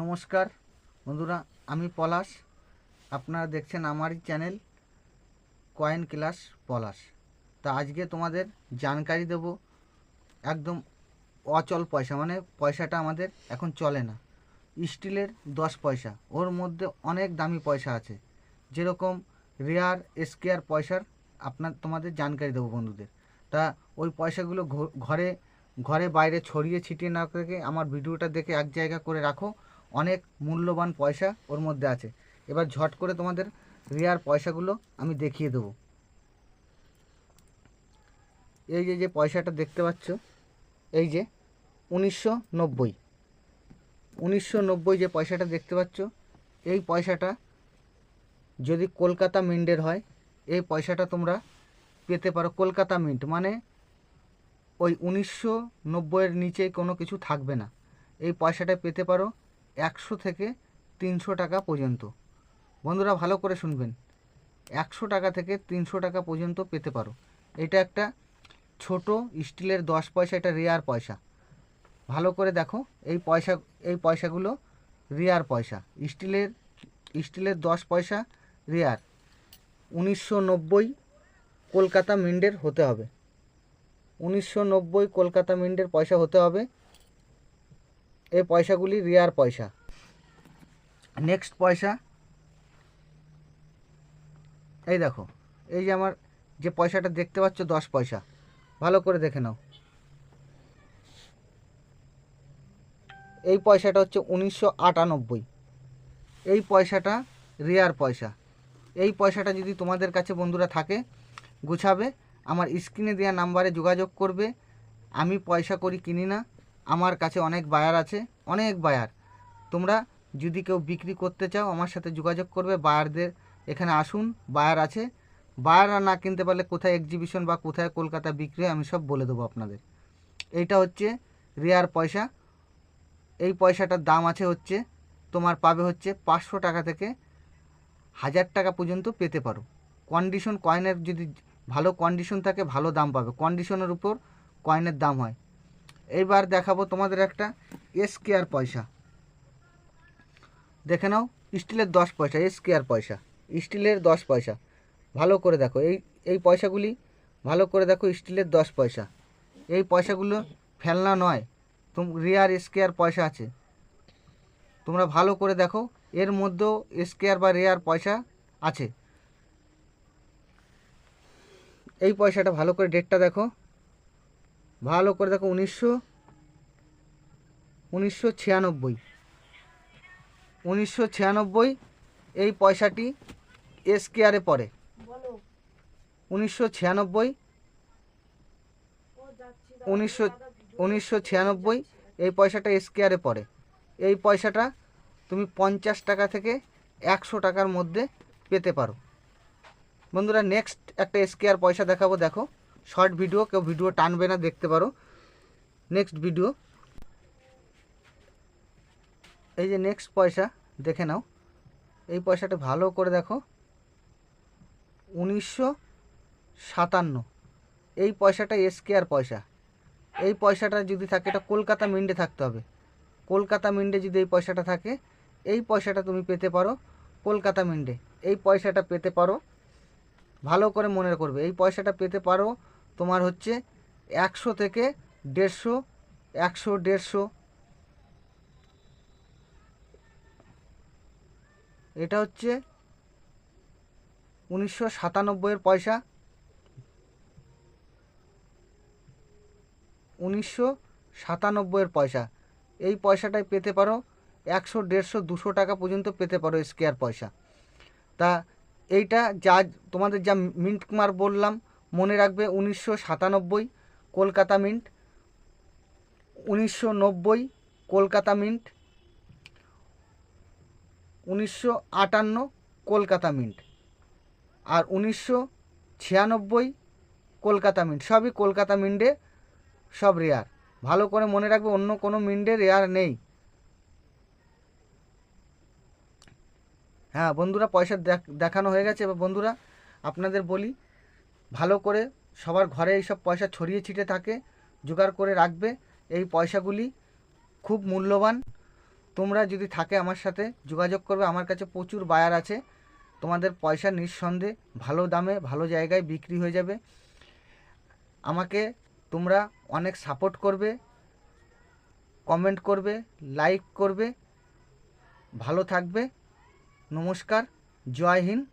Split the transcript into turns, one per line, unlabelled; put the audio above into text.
নমস্কার। বন্ধুরা, আমি পলাশ। আপনারা দেখছেন আমারই চ্যানেল কয়েন ক্লাস পলাশ। তা আজকে তোমাদের জানকারি দেব। একদম অচল পয়সা মানে পয়সাটা আমাদের এখন চলে না। স্টিলের দশ পয়সা, ওর মধ্যে অনেক দামি পয়সা আছে। যেরকম রেয়ার স্কেয়ার পয়সার আপনার তোমাদের জানকারি দেবো বন্ধুদের। তা ওই পয়সাগুলো ঘরে ঘরে বাইরে ছড়িয়ে ছিটিয়ে না রেখে আমার ভিডিওটা দেখে এক জায়গা করে রাখো। অনেক মূল্যবান পয়সা ওর মধ্যে আছে। এবার ঝট করে তোমাদের রেয়ার পয়সাগুলো আমি দেখিয়ে দেবো। এই যে যে পয়সাটা দেখতে পাচ্ছ, এই যে উনিশশো নব্বই। উনিশশো নব্বই যে পয়সাটা দেখতে পাচ্ছ, এই পয়সাটা যদি কলকাতা মিন্টের হয়, এই পয়সাটা তোমরা পেতে পারো। কলকাতা মিন্ট মানে ওই উনিশশো নব্বইয়ের নিচে কোনো কিছু থাকবে না। এই পয়সাটা পেতে পারো একশো থেকে তিনশো টাকা পর্যন্ত। বন্ধুরা ভালো করে শুনবেন। একশো টাকা থেকে তিনশো টাকা পর্যন্ত পেতে পারো। এটা একটা ছোট স্টিলের দশ পয়সা, এটা রেয়ার পয়সা। ভালো করে দেখো, এই পয়সা, এই পয়সাগুলো রেয়ার পয়সা। স্টিলের স্টিলের দশ পয়সা রেয়ার। উনিশশো নব্বই কলকাতা মিন্ডের হতে হবে। উনিশশো নব্বই কলকাতা মিন্ডের পয়সা হতে হবে। এই পয়সাগুলি রেয়ার পয়সা। নেক্সট পয়সা। এই দেখো, এই যে আমার যে পয়সাটা দেখতে পাচ্ছ, দশ পয়সা। ভালো করে দেখে নাও। এই পয়সাটা হচ্ছে উনিশশো আটানব্বই। এই পয়সাটা রেয়ার পয়সা। এই পয়সাটা যদি তোমাদের কাছে বন্ধুরা থাকে, গুছাবে, আমার স্ক্রিনে দেওয়া নাম্বারে যোগাযোগ করবে। আমি পয়সা করি কিনি না। আমার কাছে অনেক বায়ার আছে, অনেক বায়ার তোমরা যদি কেউ বিক্রি করতে চাও, আমার সাথে যোগাযোগ করবে বায়ারদের এখানে আসুন বায়ার আছে। বায়াররা না কিনতে পারলে কোথায় এক্সিবিশন বা কোথায় কলকাতা বিক্রি হয়, আমি সব বলে দেবো আপনাদের। এইটা হচ্ছে রেয়ার পয়সা। এই পয়সাটার দাম আছে হচ্ছে, তোমার পাবে হচ্ছে পাঁচশো টাকা থেকে হাজার টাকা পর্যন্ত পেতে পারো। কন্ডিশন কয়েনের যদি ভালো কন্ডিশন থাকে, ভালো দাম পাবে। কন্ডিশনের উপর কয়েনের দাম হয়। এইবার দেখাবো তোমাদের একটা এস কেয়ার পয়সা। দেখে নাও, স্টিলের দশ পয়সা এস কেয়ার পয়সা, স্টিলের দশ পয়সা। ভালো করে দেখো, এই এই পয়সাগুলি ভালো করে দেখো, স্টিলের দশ পয়সা। এই পয়সাগুলো ফেলনা নয়, তুম রেয়ার স্কেয়ার পয়সা আছে। তোমরা ভালো করে দেখো, এর মধ্যেও স্কেয়ার বা রেয়ার পয়সা আছে। এই পয়সাটা ভালো করে ডেটটা দেখো। ভালো করে দেখো উনিশশো উনিশশো ছিয়ানব্বই। উনিশশো ছিয়ানব্বই এই পয়সাটি এসকেআরে পড়ে। উনিশশো ছিয়ানব্বই উনিশশো উনিশশো ছিয়ানব্বই এই পয়সাটা এসকেআরে পড়ে। এই পয়সাটা তুমি পঞ্চাশ টাকা থেকে একশো টাকার মধ্যে পেতে পারো। বন্ধুরা নেক্সট একটা এসকেআর পয়সা দেখাবো দেখো। শর্ট ভিডিও, কেউ ভিডিও টানবে না, দেখতে পারো। নেক্সট ভিডিও এই যে নেক্সট পয়সা, দেখে নাও। এই পয়সাটা ভালো করে দেখো। উনিশশো সাতান্ন। এই পয়সাটা এসকেআর পয়সা। এই পয়সাটা যদি থাকে, এটা কলকাতা মিন্ডে থাকতে হবে। কলকাতা মিন্ডে যদি এই পয়সাটা থাকে, এই পয়সাটা তুমি পেতে পারো কলকাতা মিন্ডে এই পয়সাটা পেতে পারো ভালো করে মনে করবে। এই পয়সাটা পেতে পারো তোমার হচ্ছে একশো থেকে দেড়শো, একশো, দেড়শো। এটা হচ্ছে উনিশশো সাতানব্বইয়ের পয়সা। উনিশশো সাতানব্বইয়ের পয়সা। এই পয়সাটাই পেতে পারো। একশো, দেড়শো, দুশো টাকা পর্যন্ত পেতে পারো স্কেয়ার পয়সা। তা এইটা যা তোমাদের যা মিন্ট মার বললাম, মনে রাখবে উনিশশো সাতানব্বই, কলকাতা মিন্ট। উনিশশো নব্বই, কলকাতা মিন্ট। উনিশশো আটান্ন, কলকাতা মিন্ট। আর উনিশশো ছিয়ানব্বই, কলকাতা মিন্ট। সবই কলকাতা মিন্টে সব রেয়ার ভালো করে মনে রাখবে অন্য কোনো মিন্টে রেয়ার নেই। হ্যাঁ বন্ধুরা পয়সা দেখ- দেখানো হয়ে গেছে। এবার বন্ধুরা, আপনাদের বলি, ভালো করে সবার ঘরে এইসব পয়সা ছড়িয়ে ছিটে থাকে, জোগাড় করে রাখবে। এই পয়সাগুলি খুব মূল্যবান। তোমরা যদি থাকে আমার সাথে, যোগাযোগ করবে। আমার কাছে প্রচুর বায়ার আছে। তোমাদের পয়সা নিঃসন্দেহে ভালো দামে, ভালো জায়গায় বিক্রি হয়ে যাবে। আমাকে তোমরা অনেক সাপোর্ট করবে কমেন্ট করবে লাইক করবে। ভালো থাকবে। নমস্কার জয় হিন্দ।